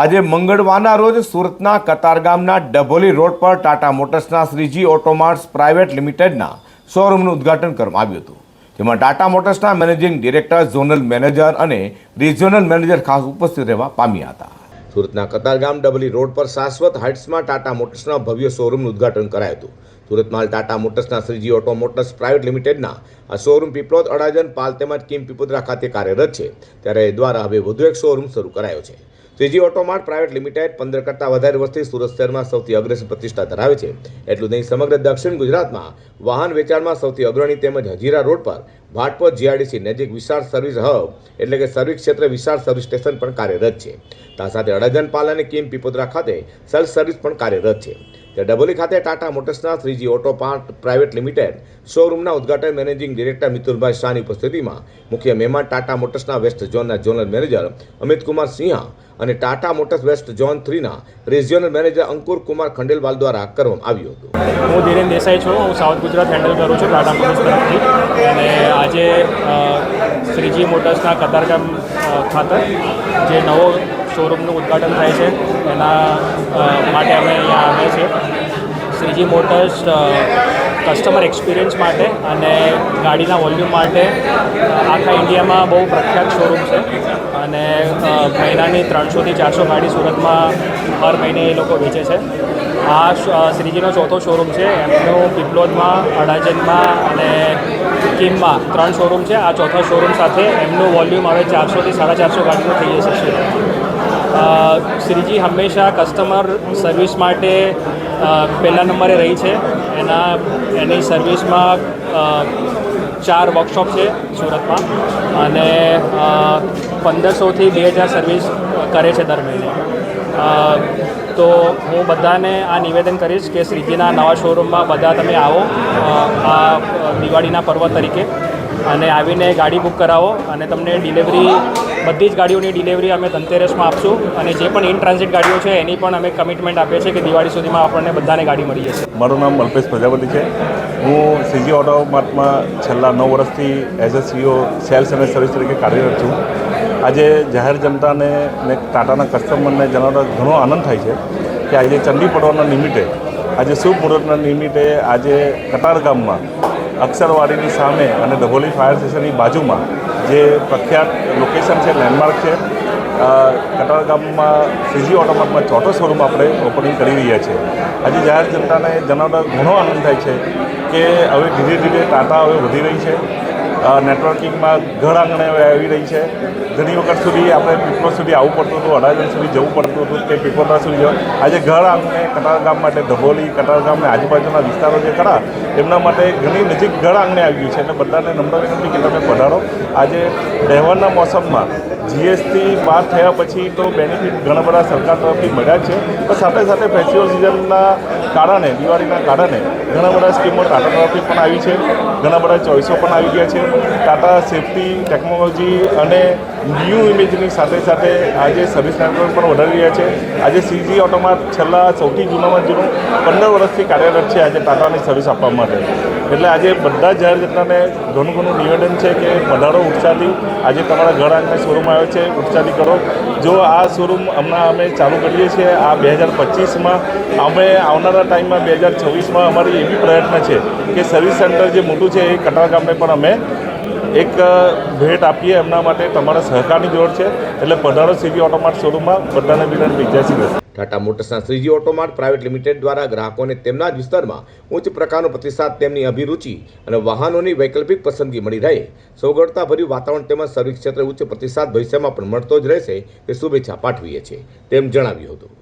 આજે મંગળવારના રોજ સુરતના કતારગામના ડભોલી રોડ પર ટાટા મોટર્સના શ્રીજી ઓટોમાર્ટ્સ પ્રાઇવેટ લિમિટેડના શોરૂમનું ઉદ્ઘાટન કરવામાં આવ્યું હતું. જેમાં ટાટા મોટર્સના મેનેજિંગ ડિરેક્ટર, ઝોનલ મેનેજર અને રિજિયોનલ મેનેજર ખાસ ઉપસ્થિત રહેવા પામ્યા હતા. સુરતના કતારગામ ડબલી રોડ પર શાશ્વત હાઇટ્સમાં ટાટા મોટર્સના ભવ્ય શોરૂમનું ઉદ્ઘાટન કરાયું હતું. સુરતમાં ટાટા મોટર્સના શ્રીજી ઓટો મોટર્સ પ્રાઇવેટ લિમિટેડના આ શોરૂમ પીપલોદ અડાજન પાલ તેમજ કિમ પીપોદરા ખાતે કાર્યરત છે. ત્યારે એ દ્વારા હવે વધુ એક શોરૂમ શરૂ કરાયો છે. શ્રીજી ઓટોમાર્ટ પ્રાઇવેટ લિમિટેડ પંદર કરતાં વધારે વર્ષથી સુરત શહેરમાં સૌથી અગ્રેસર પ્રતિષ્ઠા ધરાવે છે. એટલું નહીં, સમગ્ર દક્ષિણ ગુજરાતમાં વાહન વેચાણમાં સૌથી અગ્રણી તેમજ હજીરા રોડ પર ભાટપોર જીઆરડીસી, નજીક વિશાળ સર્વિસ હબ એટલે કે સર્વિસ ક્ષેત્રે વિશાળ સર્વિસ સ્ટેશન પણ કાર્યરત છે. તા સાથે અડાજન પાલ અને કિમ પીપોદરા ખાતે સેલ્ફ સર્વિસ પણ કાર્યરત છે. ત્યારે ડભોલી ખાતે ટાટા મોટર્સના થ્રીજી ઓટો પાર્ટ પ્રાઇવેટ લિમિટેડ શોરૂમના ઉદ્ઘાટન મેનેજિંગ ડિરેક્ટર મિતુલભાઈ શાહની ઉપસ્થિતિમાં મુખ્ય મહેમાન ટાટા મોટર્સના વેસ્ટ ઝોનના ઝોનલ મેનેજર અમિત કુમાર સિંહા અને ટાટા મોટર્સ વેસ્ટ ઝોન થ્રીના રિજિયોનલ મેનેજર અંકુર કુમાર ખંડેલવાલ દ્વારા કરવામાં આવ્યું હતું. હું ધીરેન દેસાઈ છું. હું સાઉથ ગુજરાત હેન્ડલ કરું છું ટાટા મોટર્સ તરફથી. અને આજે શ્રીજી મોટર્સના કતારગામ ખાતર ખાતે જે નવો શોરૂમનું ઉદ્ઘાટન થાય છે. એના માટે અમે અહીંયા આવ્યા છીએ. શ્રીજી મોટર્સ કસ્ટમર એક્સપિરિયન્સ માટે અને ગાડીના વોલ્યુમ માટે આખા ઇન્ડિયામાં બહુ પ્રખ્યાત શોરૂમ છે. અને મહિનાની ત્રણસોથી ચારસો ગાડી સુરતમાં હર મહિને એ લોકો વેચે છે. આ શ્રીજીનો ચોથો શોરૂમ છે. એમનો પીપલોદમાં અડાજનમાં અને કિમમાં ત્રણ શોરૂમ છે. આ ચોથા શોરૂમ સાથે એમનું વોલ્યુમ હવે ચારસોથી સાડા ચારસો ગાડીનું થઈ જશે. શ્રીજી હંમેશા કસ્ટમર સર્વિસ માટે પહેલા નંબરે રહી છે. એના, એની સર્વિસમાં ચાર વર્કશોપ છે સુરતમાં. અને પંદરસોથી બે હજાર સર્વિસ કરે છે દર મહિને. તો હું બધાને આ નિવેદન કરીશ કે શ્રીજીના નવા શોરૂમમાં બધા તમે આવો આ દિવાળીના પર્વ તરીકે. અને આવીને ગાડી બુક કરાવો અને તમને ડિલિવરી બધી જ ગાડીઓની ડિલિવરી અમે ધનતેરસમાં આપશું અને જે પણ ઇન ટ્રાન્ઝિટ ગાડીઓ છે, એની પણ અમે કમિટમેન્ટ આપીએ છીએ કે દિવાળી સુધીમાં આપણને બધાને ગાડી મળી જશે. મારું નામ અલ્પેશ પ્રજાપતિ છે. હું સીજી ઓટોમાર્ટમાં છેલ્લા નવ વર્ષથી એઝ અ સીઓ સેલ્સ અને સર્વિસ તરીકે કાર્યરત છું. આજે જાહેર જનતાને ને ટાટાના કસ્ટમરને જણાવતા ઘણો આનંદ થાય છે કે આજે ચંડી પડવાના નિમિત્તે, આજે શુભ મુહૂર્તના નિમિત્તે આજે કટાર ગામમાં અક્ષરવાડીની સામે અને ડભોલી ફાયર સ્ટેશનની બાજુમાં જે પ્રખ્યાત લોકેશન છે લેન્ડમાર્ક છે કટાળ ગામમાં સીજી ઓટોમાર્ટમાં ચોથો શોરૂમ આપણે ઓપનિંગ કરી રહ્યા છીએ આજે જાહેર જનતાને જણાવતા ઘણો આનંદ થાય છે કે હવે ધીરે ધીરે ટાટા હવે વધી રહી છે. નેટવર્કિંગમાં ઘર આંગણે આવી રહી છે. ઘણી વખત સુધી આપણે પીપળો સુધી આવવું પડતું હતું, અડાજણ સુધી જવું પડતું હતું કે પીપળા સુધી જવું. આજે ઘર આંગણે કટારગામ માટે ધબોલી કટારગામ ગામને આજુબાજુના વિસ્તારો જે ખરા, એમના માટે ઘણી નજીક ઘર આંગણે આવી છે. એટલે બધાને નમ્ર વિનંતી કે તમે પધારો. આજે તહેવારના મોસમમાં જીએસટી બાદ થયા પછી તો બેનિફિટ ઘણા બધા સરકાર તરફથી મળ્યા છે. પણ સાથે સાથે ફેસ્ટિવલ સિઝનના કારણે, દિવાળીના કારણે ઘણા બધા સ્કીમો ટાટા તરફથી પણ આવી છે. ઘણા બધા ચોઈસો પણ આવી ગયા છે. ટાટા સેફટી ટેકનોલોજી અને ન્યૂ ઇમેજની સાથે સાથે આજે સર્વિસ નેટવર્ક પણ વધારી રહ્યા છે. આજે સીજી ઓટોમાં છેલ્લા સૌથી જૂનામાં જૂનું પંદર વર્ષથી કાર્યરત છે, આજે ટાટાની સર્વિસ આપવા માટે. એટલે આજે બધા જાહેર જનતાને ઘણું ઘણું નિવેદન છે કે વધારો ઉત્સાહથી આજે તમારા ઘર આંગણે શોરૂમ આવ્યો છે ઉત્સાહથી કરો. જો આ શોરૂમ હમણાં અમે ચાલુ કરીએ છીએ, આ બે હજાર પચીસમાં, અમે આવનારા ટાઈમમાં બે હજાર છવ્વીસમાં અમારી એવી પ્રયત્ન છે કે સર્વિસ સેન્ટર જે મોટું છે એ કટાર ગામને પણ અમે એક ભેટ આપીએ. એમના માટે તમારા સહકારની જરૂર છે. એટલે પધારો સીવી ઓટોમાટ શોરૂમમાં બધાને વિનંતી જય શ્રી ટાટા મોટર્સના શ્રીજી ઓટોમાર્ટ પ્રાઇવેટ લિમિટેડ દ્વારા ગ્રાહકોને તેમના જ વિસ્તારમાં ઉચ્ચ પ્રકારનો પ્રતિસાદ, તેમની અભિરુચિ અને વાહનોની વૈકલ્પિક પસંદગી મળી રહે. સૌગડતાભર્યું વાતાવરણ તેમજ સર્વિસ ક્ષેત્રે ઉચ્ચ પ્રતિસાદ ભવિષ્યમાં પણ મળતો જ રહેશે તે શુભેચ્છા પાઠવીએ છીએ, તેમ જણાવ્યું હતું.